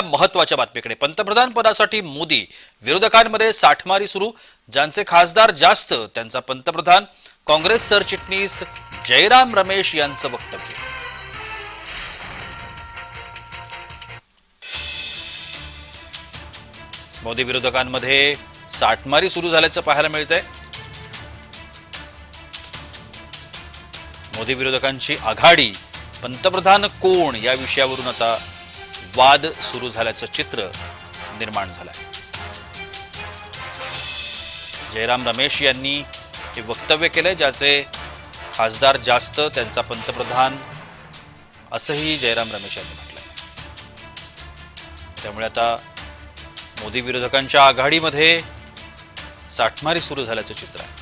महत्त्वाच्या बातमीकडे. पंतप्रधान पदासाठी मोदी विरोधकांमध्ये साठमारी सुरू. ज्यांचे खासदार जास्त त्यांचा पंतप्रधान काँग्रेस सरचिटणीस जयराम रमेश यांचं वक्तव्य. मोदी विरोधकांमध्ये साठमारी सुरू झाल्याचं पाहायला मिळतंय. मोदी विरोधकांची आघाडी पंतप्रधान कोण या विषयावरून आता वाद सुरू झाल्याचं चित्र निर्माण झालंय. जयराम रमेश यांनी हे वक्तव्य केलंय ज्याचे खासदार जास्त त्यांचा पंतप्रधान असंही जयराम रमेश यांनी म्हटलंय. त्यामुळे आता मोदी विरोधकांच्या आघाडीमध्ये साठमारी सुरू झाल्याचं चित्र आहे.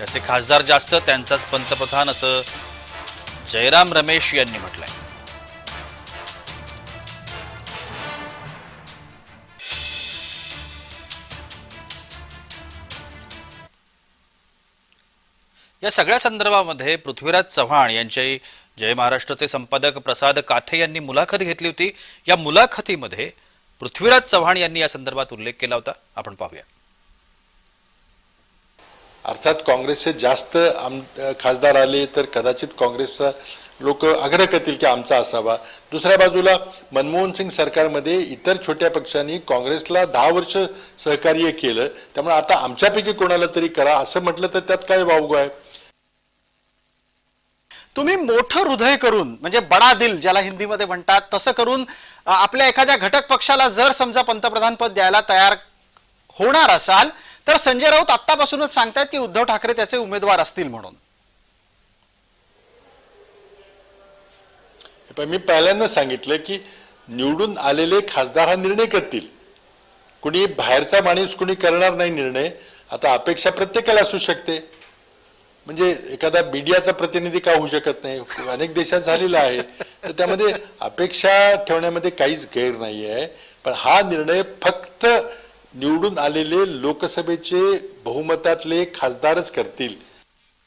याचे खासदार जास्त त्यांचाच पंतप्रधान असं जयराम रमेश यांनी म्हटलंय. या सगळ्या संदर्भामध्ये पृथ्वीराज चव्हाण यांची जय महाराष्ट्रचे संपादक प्रसाद काथे यांनी मुलाखत घेतली होती. या मुलाखतीमध्ये पृथ्वीराज चव्हाण यांनी या संदर्भात उल्लेख केला होता. आपण पाहूया. अर्थात काँग्रेसचे जास्त आम खासदार आले तर कदाचित काँग्रेसचा लोक आग्रह करतील की आमचा असावा. दुसऱ्या बाजूला मनमोहन सिंग सरकारमध्ये इतर छोट्या पक्षांनी काँग्रेसला दहा वर्ष सहकार्य केलं. त्यामुळे आता आमच्यापैकी कोणाला तरी करा असं म्हटलं तर त्यात काय वावगं आहे? तुम्ही मोठं हृदय करून म्हणजे बडा दिल ज्याला हिंदीमध्ये म्हणतात तसं करून आपल्या एखाद्या घटक पक्षाला जर समजा पंतप्रधान पद द्यायला तयार होणार असाल तर संजय राऊत आत्तापासूनच सांगतायत की उद्धव ठाकरे त्याचे उमेदवार असतील म्हणून. पण मी पहिल्यांदा सांगितलं की निवडून आलेले खासदार हा निर्णय करतील. कुणी बाहेरचा माणूस कुणी करणार नाही निर्णय. आता अपेक्षा प्रत्येकाला असू शकते. म्हणजे एखादा मीडियाचा प्रतिनिधी का होऊ शकत नाही? अनेक देशात झालेला आहे. तर त्यामध्ये अपेक्षा ठेवण्यामध्ये काहीच गैर नाही आहे पण हा निर्णय फक्त निवडून आलेले लोकसभेचे बहुमतातले खासदारच करतील.